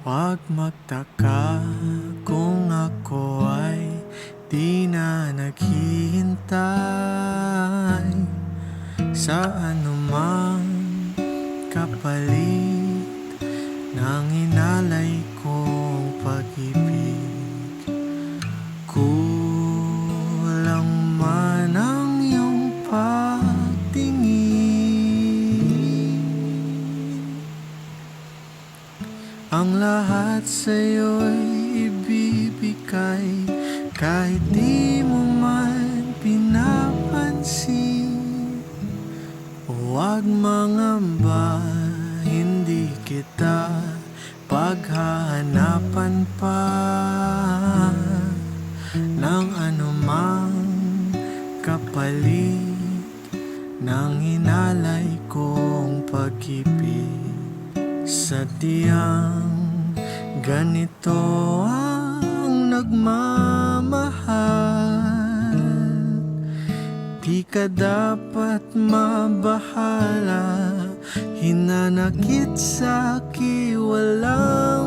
Huwag magtaka kung ako ay di na naghihintay. Sa anumang kapalit ng inalay kong pag-ibig Ang lahat sa'yo'y ibibigay Kahit di mo man pinapansin. Huwag mangamba, hindi kita paghahanapan pa. Ng anumang kapalit Ng inalay kong pag-ibig Sadyang ganito ang nagmamahal Di ka dapat mabahala. Hinanakit sa akin walang wala